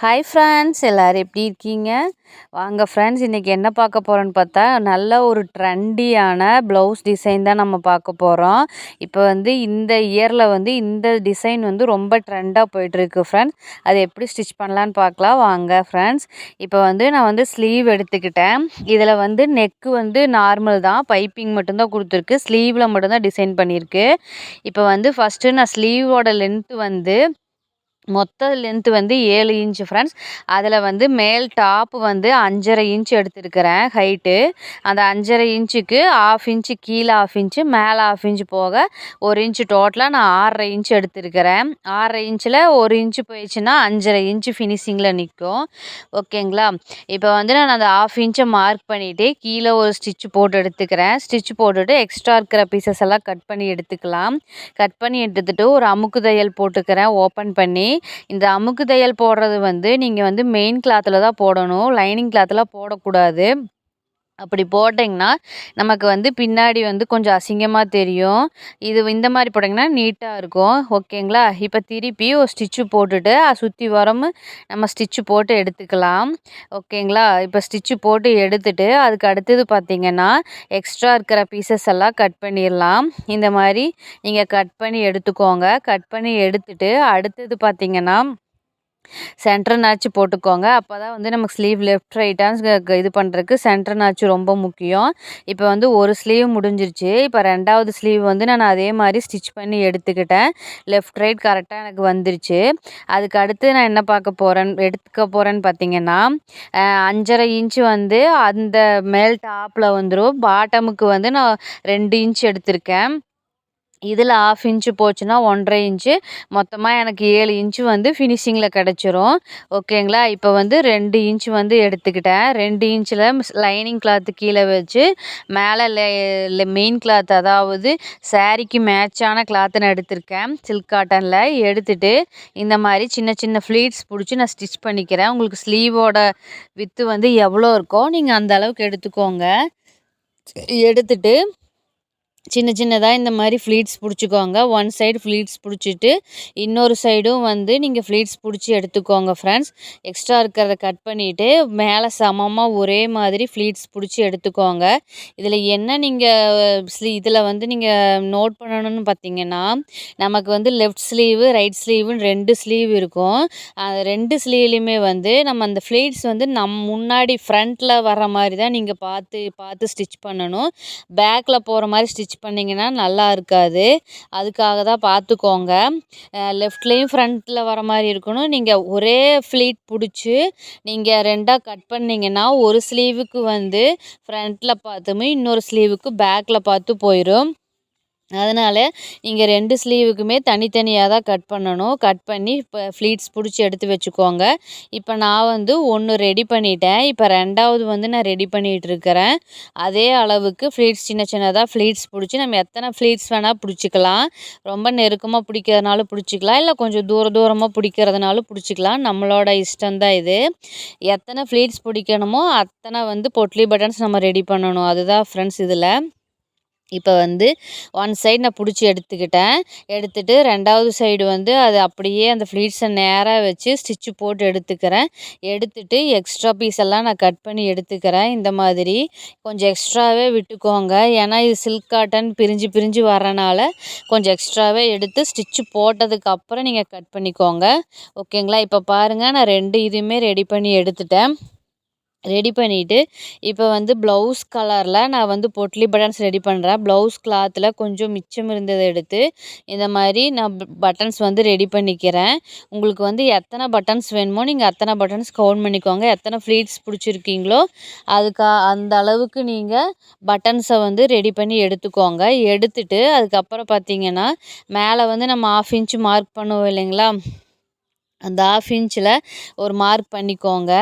Hi friends எல்லோரும் எப்படி இருக்கீங்க? வாங்க ஃப்ரெண்ட்ஸ் இன்றைக்கி என்ன பார்க்க போகிறோன்னு பார்த்தா நல்ல ஒரு ட்ரெண்டியான ப்ளவுஸ் டிசைன் தான் நம்ம பார்க்க போகிறோம் இப்போ வந்து இந்த இயரில் வந்து இந்த டிசைன் வந்து ரொம்ப ட்ரெண்டாக போயிட்டுருக்கு ஃப்ரெண்ட்ஸ் அது எப்படி ஸ்டிச் பண்ணலான்னு பார்க்கலாம். வாங்க ஃப்ரெண்ட்ஸ் இப்போ வந்து நான் வந்து ஸ்லீவ் எடுத்துக்கிட்டேன். இதில் வந்து நெக்கு வந்து நார்மல் தான். பைப்பிங் மட்டும்தான் கொடுத்துருக்கு. ஸ்லீவில் மட்டும்தான் டிசைன் பண்ணியிருக்கு. இப்போ வந்து ஃபஸ்ட்டு நான் ஸ்லீவோட லென்த்து வந்து மொத்த லென்த்து வந்து ஏழு இன்ச்சு ஃப்ரெண்ட்ஸ் அதில் வந்து மேல் டாப்பு வந்து அஞ்சரை இன்ச் எடுத்துருக்கிறேன் ஹைட்டு அந்த அஞ்சரை இன்ச்சுக்கு ஆஃப் இன்ச்சு கீழே ஆஃப் இன்ச்சு மேலே ஆஃப் இன்ச்சு போக ஒரு இன்ச்சு டோட்டலாக நான் ஆறரை இன்ச்சு எடுத்துருக்கிறேன். ஆறரை இன்ச்சில் ஒரு இன்ச்சு போயிடுச்சுன்னா அஞ்சரை இன்ச்சு ஃபினிஷிங்கில் நிற்கும். ஓகேங்களா இப்போ வந்து நான் அந்த ஆஃப் இன்ச்சை மார்க் பண்ணிவிட்டு கீழே ஒரு ஸ்டிச் போட்டு எடுத்துக்கிறேன். ஸ்டிச் போட்டுட்டு எக்ஸ்ட்ரா இருக்கிற பீசஸ் எல்லாம் கட் பண்ணி எடுத்துக்கலாம். கட் பண்ணி எடுத்துகிட்டு ஒரு அமுக்கு தையல் போட்டுக்கிறேன். ஓப்பன் பண்ணி இந்த அமுக்கு தையல் போடுறது வந்து நீங்கள் வந்து மெயின் கிளாத்தில் தான் போடணும். லைனிங் கிளாத்தில் போடக்கூடாது. அப்படி போட்டிங்கன்னா நமக்கு வந்து பின்னாடி வந்து கொஞ்சம் அசிங்கமாக தெரியும். இது இந்த மாதிரி போட்டிங்கன்னா நீட்டாக இருக்கும். ஓகேங்களா? இப்போ திருப்பி ஒரு ஸ்டிச்சு போட்டுட்டு சுற்றி வரம் நம்ம ஸ்டிச்சு போட்டு எடுத்துக்கலாம். ஓகேங்களா? இப்போ ஸ்டிச்சு போட்டு எடுத்துட்டு அதுக்கு அடுத்தது பார்த்திங்கன்னா எக்ஸ்ட்ரா இருக்கிற பீசஸ் எல்லாம் கட் பண்ணிடலாம். இந்த மாதிரி நீங்கள் கட் பண்ணி எடுத்துக்கோங்க. கட் பண்ணி எடுத்துட்டு அடுத்தது பார்த்திங்கன்னா சென்டர் நாச்சு போட்டுக்கோங்க. அப்போ தான் வந்து நமக்கு ஸ்லீவ் லெஃப்ட் ரைட்டாக இது பண்ணுறதுக்கு சென்டர் நாச்சு ரொம்ப முக்கியம். இப்போ வந்து ஒரு ஸ்லீவ் முடிஞ்சிருச்சு. இப்போ ரெண்டாவது ஸ்லீவ் வந்து நான் அதே மாதிரி ஸ்டிச் பண்ணி எடுத்துக்கிட்டேன். லெஃப்ட் ரைட் கரெக்டாக எனக்கு வந்துருச்சு. அதுக்கு அடுத்து நான் என்ன பார்க்க போகிறேன் எடுத்துக்க போகிறேன்னு பார்த்தீங்கன்னா அஞ்சரை இன்ச்சு வந்து அந்த மேல் டாப்பில் வந்துடும் பாட்டமுக்கு வந்து நான் ரெண்டு இன்ச் எடுத்திருக்கேன். இதில் ஆஃப் இன்ச்சு போச்சுன்னா ஒன்றரை இன்ச்சு மொத்தமாக எனக்கு ஏழு இன்ச்சு வந்து ஃபினிஷிங்கில் கிடச்சிரும். ஓகேங்களா இப்போ வந்து ரெண்டு இன்ச்சு வந்து எடுத்துக்கிட்டேன். ரெண்டு இன்ச்சில் லைனிங் கிளாத்து கீழே வச்சு மேலே மெயின் கிளாத் அதாவது சாரிக்கு மேட்சான கிளாத்து நான் எடுத்திருக்கேன். சில்க் காட்டனில் எடுத்துட்டு இந்த மாதிரி சின்ன சின்ன ஃப்ளீட்ஸ் பிடிச்சி நான் ஸ்டிச் பண்ணிக்கிறேன். உங்களுக்கு ஸ்லீவோட வித்து வந்து எவ்வளோ இருக்கோ நீங்கள் அந்த அளவுக்கு எடுத்துக்கோங்க. எடுத்துட்டு சின்ன சின்னதாக இந்த மாதிரி ஃப்ளீட்ஸ் பிடிச்சிக்கோங்க. ஒன் சைடு ஃப்ளீட்ஸ் பிடிச்சிட்டு இன்னொரு சைடும் வந்து நீங்கள் ஃப்ளீட்ஸ் பிடிச்சி எடுத்துக்கோங்க ஃப்ரெண்ட்ஸ் எக்ஸ்ட்ரா இருக்கிறத கட் பண்ணிவிட்டு மேலே சமமாக ஒரே மாதிரி ஃப்ளீட்ஸ் பிடிச்சி எடுத்துக்கோங்க. இதில் என்ன நீங்கள் ஸ்லீ இதில் வந்து நீங்கள் நோட் பண்ணணும்னு பார்த்தீங்கன்னா நமக்கு வந்து லெஃப்ட் ஸ்லீவு ரைட் ஸ்லீவுன்னு ரெண்டு ஸ்லீவ் இருக்கும். ரெண்டு ஸ்லீவ்லேயுமே வந்து நம்ம அந்த ஃப்ளீட்ஸ் வந்து நம் முன்னாடி ஃப்ரண்ட்டில் வர மாதிரி தான் நீங்கள் பார்த்து பார்த்து ஸ்டிச் பண்ணணும். பேக்கில் போகிற மாதிரி ஸ்டிச் ஸ்டிச் பண்ணிங்கன்னா நல்லா இருக்காது. அதுக்காக தான் பார்த்துக்கோங்க. லெஃப்ட்லேயும் ஃப்ரண்ட்டில் வர மாதிரி இருக்கணும். நீங்கள் ஒரே ஃப்ளீட் பிடிச்சி நீங்கள் ரெண்டாக கட் பண்ணிங்கன்னா ஒரு ஸ்லீவுக்கு வந்து ஃப்ரண்ட்டில் பார்த்துமே இன்னொரு ஸ்லீவுக்கு பேக்கில் பார்த்து போயிடும் அதனால் நீங்கள் ரெண்டு ஸ்லீவுக்குமே தனித்தனியாக தான் கட் பண்ணணும். கட் பண்ணி இப்போ ஃப்ளீட்ஸ் பிடிச்சி எடுத்து வச்சுக்கோங்க. இப்போ நான் வந்து ஒன்று ரெடி பண்ணிட்டேன். இப்போ ரெண்டாவது வந்து நான் ரெடி பண்ணிகிட்டு இருக்கிறேன். அதே அளவுக்கு ஃப்ளீட்ஸ் சின்ன சின்னதாக ஃப்ளீட்ஸ் பிடிச்சி நம்ம எத்தனை ஃப்ளீட்ஸ் வேணால் பிடிச்சிக்கலாம். ரொம்ப நெருக்கமாக பிடிக்கிறதுனாலும் பிடிச்சிக்கலாம். இல்லை கொஞ்சம் தூர தூரமாக பிடிக்கிறதுனாலும் பிடிச்சிக்கலாம். நம்மளோட இஷ்டம் தான் இது. எத்தனை ஃப்ளீட்ஸ் பிடிக்கணுமோ அத்தனை வந்து பொட்லி பட்டன்ஸ் நம்ம ரெடி பண்ணணும். அதுதான் ஃப்ரெண்ட்ஸ் இதில். இப்போ வந்து ஒன் சைடு நான் பிடிச்சி எடுத்துக்கிட்டேன். எடுத்துகிட்டு ரெண்டாவது சைடு வந்து அது அப்படியே அந்த ஃப்ளீட்ஸை நேராக வச்சு ஸ்டிச்சு போட்டு எடுத்துக்கிறேன். எடுத்துகிட்டு எக்ஸ்ட்ரா பீஸ் எல்லாம் நான் கட் பண்ணி எடுத்துக்கிறேன். இந்த மாதிரி கொஞ்சம் எக்ஸ்ட்ராவே விட்டுக்கோங்க. ஏன்னா இது சில்க் காட்டன் பிரிஞ்சு பிரிஞ்சு வரனால கொஞ்சம் எக்ஸ்ட்ராவே எடுத்து ஸ்டிச்சு போட்டதுக்கப்புறம் நீங்கள் கட் பண்ணிக்கோங்க. ஓகேங்களா இப்போ பாருங்கள் நான் ரெண்டு இதுவுமே ரெடி பண்ணி எடுத்துட்டேன். ரெடி பண்ணிவிட்டு இப்போ வந்து ப்ளவுஸ் கலரில் நான் வந்து பொட்லி பட்டன்ஸ் ரெடி பண்ணுறேன் ப்ளவுஸ் கிளாத்தில் கொஞ்சம் மிச்சம் இருந்ததை எடுத்து இந்த மாதிரி நான் பட்டன்ஸ் வந்து ரெடி பண்ணிக்கிறேன். உங்களுக்கு வந்து எத்தனை பட்டன்ஸ் வேணுமோ நீங்கள் அத்தனை பட்டன்ஸ் கவுண்ட் பண்ணிக்கோங்க. எத்தனை ஃப்ளீட்ஸ் பிடிச்சிருக்கீங்களோ அதுக்கு அந்த அளவுக்கு நீங்கள் பட்டன்ஸை வந்து ரெடி பண்ணி எடுத்துக்கோங்க. எடுத்துட்டு அதுக்கப்புறம் பார்த்தீங்கன்னா மேலே வந்து நம்ம ஆஃப் இன்ச்சு மார்க் பண்ணுவோம் இல்லைங்களா? அந்த ஆஃப் இன்ச்சில் ஒரு மார்க் பண்ணிக்கோங்க.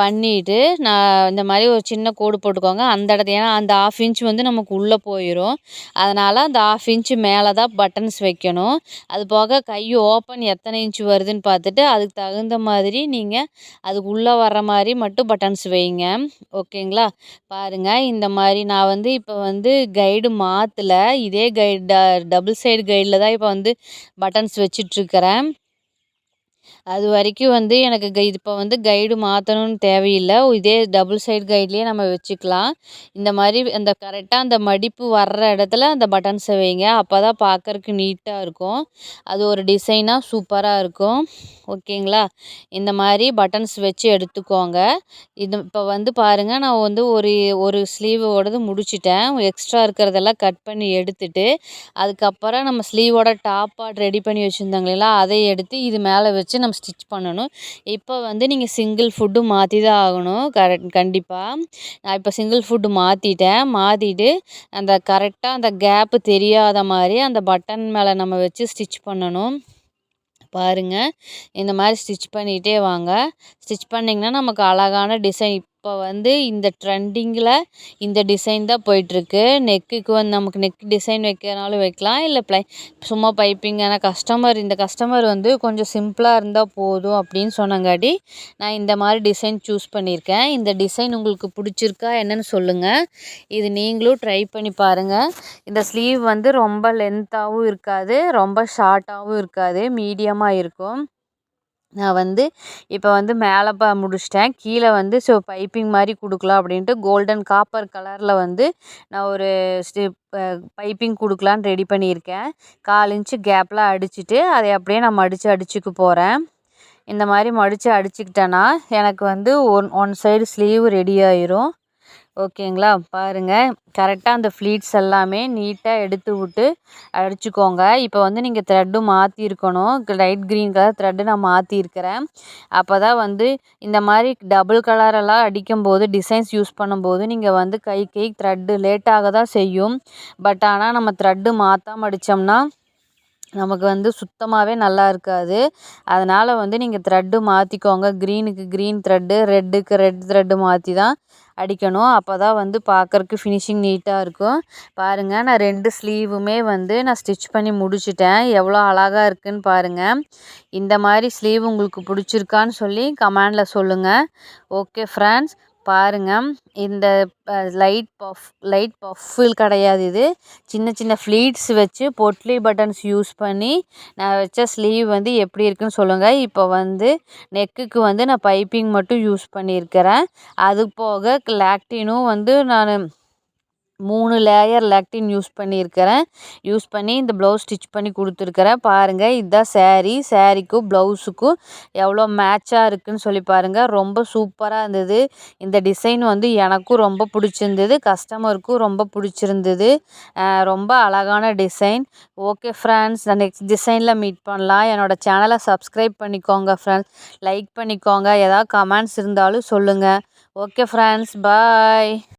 பண்ணிவிட்டு நான் இந்த மாதிரி ஒரு சின்ன கோடு போட்டுக்கோங்க. அந்த இடத்து ஏன்னா அந்த ஆஃப் இன்ச் வந்து நமக்கு உள்ளே போயிடும் அதனால் அந்த ஆஃப் இன்ச்சு மேலே தான் பட்டன்ஸ் வைக்கணும். அது போக கை ஓப்பன் எத்தனை இன்ச் வருதுன்னு பார்த்துட்டு அதுக்கு தகுந்த மாதிரி நீங்கள் அதுக்கு உள்ளே வர்ற மாதிரி மட்டும் பட்டன்ஸ் வைங்க. ஓகேங்களா? பாருங்கள் இந்த மாதிரி நான் வந்து இப்போ வந்து கைடு மாற்றலை இதே கைடு டபுள் சைடு கைடில் தான் இப்போ வந்து பட்டன்ஸ் வச்சிட்ருக்கிறேன் அது வரைக்கும் வந்து எனக்கு கை இப்போ வந்து கைடு மாற்றணும்னு தேவையில்லை. இதே டபுள் சைடு கைட்லேயே நம்ம வச்சுக்கலாம். இந்த மாதிரி அந்த கரெக்டாக அந்த மடிப்பு வர்ற இடத்துல அந்த பட்டன்ஸை வைங்க. அப்போ தான் பார்க்கறக்கு நீட்டாக இருக்கும். அது ஒரு டிசைனாக சூப்பராக இருக்கும். ஓகேங்களா இந்த மாதிரி பட்டன்ஸ் வச்சு எடுத்துக்கோங்க. இது இப்போ வந்து பாருங்கள் நான் வந்து ஒரு ஒரு ஸ்லீவோடது முடிச்சிட்டேன். எக்ஸ்ட்ரா இருக்கிறதெல்லாம் கட் பண்ணி எடுத்துட்டு அதுக்கப்புறம் நம்ம ஸ்லீவோட டாப் பார்ட் ரெடி பண்ணி வச்சுருந்தாங்களா அதை எடுத்து இது மேலே வச்சு நம்ம ஸ்டிச் பண்ணணும். இப்போ வந்து நீங்கள் சிங்கிள் ஃபுட்டு மாற்றி தான் ஆகணும். கரெக்ட் கண்டிப்பாக நான் இப்போ சிங்கிள் ஃபுட்டு மாற்றிட்டேன் மாற்றிட்டு அந்த கரெக்டாக அந்த கேப்பு தெரியாத மாதிரி அந்த பட்டன் மேலே நம்ம வச்சு ஸ்டிச் பண்ணணும். பாருங்கள் இந்த மாதிரி ஸ்டிச் பண்ணிகிட்டே வாங்க. ஸ்டிச் பண்ணிங்கன்னா நமக்கு அழகான டிசைன் இப்போ வந்து இந்த ட்ரெண்டிங்கில் இந்த டிசைன் தான் போயிட்டுருக்கு. நெக்குக்கு வந்து நமக்கு நெக் டிசைன் வைக்கிறனாலும் வைக்கலாம். இல்லை ப்ளை சும்மா பைப்பிங் ஆனால் கஸ்டமர் இந்த கஸ்டமர் வந்து கொஞ்சம் சிம்பிளாக இருந்தால் போதும் அப்படின்னு சொன்னங்காட்டி நான் இந்த மாதிரி டிசைன் சூஸ் பண்ணியிருக்கேன். இந்த டிசைன் உங்களுக்கு பிடிச்சிருக்கா என்னன்னு சொல்லுங்கள் இது நீங்களும் ட்ரை பண்ணி பாருங்கள் இந்த ஸ்லீவ் வந்து ரொம்ப லென்த்தாகவும் இருக்காது ரொம்ப ஷார்ட்டாகவும் இருக்காது மீடியமாக இருக்கும். நான் வந்து இப்போ வந்து மேலே ப முடிச்சிட்டேன். கீழே வந்து ஸோ பைப்பிங் மாதிரி கொடுக்கலாம் அப்படின்ட்டு கோல்டன் காப்பர் கலரில் வந்து நான் ஒரு ஸ்டிப் பைப்பிங் கொடுக்கலான்னு ரெடி பண்ணியிருக்கேன். கால் இன்ச்சு கேப்பில் அடிச்சுட்டு அதை அப்படியே நான் மடித்து அடிச்சுக்க போகிறேன் இந்த மாதிரி மடித்து அடிச்சுக்கிட்டேன்னா எனக்கு வந்து one one side sleeve ready ஆயிரும். ஓகேங்களா? பாருங்கள் கரெக்டாக அந்த ஃப்ளீட்ஸ் எல்லாமே நீட்டாக எடுத்து விட்டு அடிச்சுக்கோங்க. இப்போ வந்து நீங்கள் த்ரெட்டு மாற்றிருக்கணும் லைட் க்ரீன் கலர் த்ரெட்டு நான் மாற்றிருக்கிறேன் அப்போ தான் வந்து இந்த மாதிரி டபுள் கலரெல்லாம் அடிக்கும்போது டிசைன்ஸ் யூஸ் பண்ணும்போது நீங்கள் வந்து கை கை த்ரெட்டு லேட்டாக தான் செய்யும். பட் ஆனால் நம்ம த்ரெட்டு மாற்றாம அடித்தோம்னா நமக்கு வந்து சுத்தமாகவே நல்லா இருக்காது. அதனால் வந்து நீங்கள் த்ரெட்டு மாற்றிக்கோங்க க்ரீனுக்கு க்ரீன் த்ரெட்டு ரெட்டுக்கு ரெட் த்ரெட்டு மாற்றி தான் அடிக்கணும். அப்போ தான் வந்து பார்க்கறக்கு ஃபினிஷிங் நீட்டாக இருக்கும். பாருங்கள் நான் ரெண்டு ஸ்லீவுமே வந்து நான் ஸ்டிச் பண்ணி முடிச்சிட்டேன். எவ்வளோ அழகாக இருக்குதுன்னு பாருங்கள் இந்த மாதிரி ஸ்லீவ் உங்களுக்கு பிடிச்சிருக்கான்னு சொல்லி கமெண்டில் சொல்லுங்கள் ஓகே ஃப்ரெண்ட்ஸ் பாருங்கள் இந்த லைட் பஃப் லைட் பஃபில் கிடையாது இது. சின்ன சின்ன ஃப்ளீட்ஸ் வச்சு பொட்லி பட்டன்ஸ் யூஸ் பண்ணி நான் வச்ச ஸ்லீவ் வந்து எப்படி இருக்குன்னு சொல்லுங்கள் இப்போ வந்து நெக்குக்கு வந்து நான் பைப்பிங் மட்டும் யூஸ் பண்ணியிருக்கிறேன். அது போக லாக்டினும் வந்து நான் மூணு லேயர் லெக்டின் யூஸ் பண்ணியிருக்கிறேன். யூஸ் பண்ணி இந்த ப்ளவுஸ் ஸ்டிச் பண்ணி கொடுத்துருக்குறேன். பாருங்கள் இதுதான் சேரீ சேரீக்கும் ப்ளவுஸுக்கும் எவ்வளோ மேட்சாக இருக்குதுன்னு சொல்லி பாருங்கள் ரொம்ப சூப்பராக இருந்தது. இந்த டிசைன் வந்து எனக்கும் ரொம்ப பிடிச்சிருந்தது கஸ்டமருக்கும் ரொம்ப பிடிச்சிருந்தது. ரொம்ப அழகான டிசைன் ஓகே ஃப்ரெண்ட்ஸ் நான் நெக்ஸ்ட் டிசைனில் மீட் பண்ணலாம். என்னோடய சேனலை சப்ஸ்கிரைப் பண்ணிக்கோங்க ஃப்ரெண்ட்ஸ் லைக் பண்ணிக்கோங்க. ஏதாவது கமெண்ட்ஸ் இருந்தாலும் சொல்லுங்கள் ஓகே ஃப்ரெண்ட்ஸ் பாய்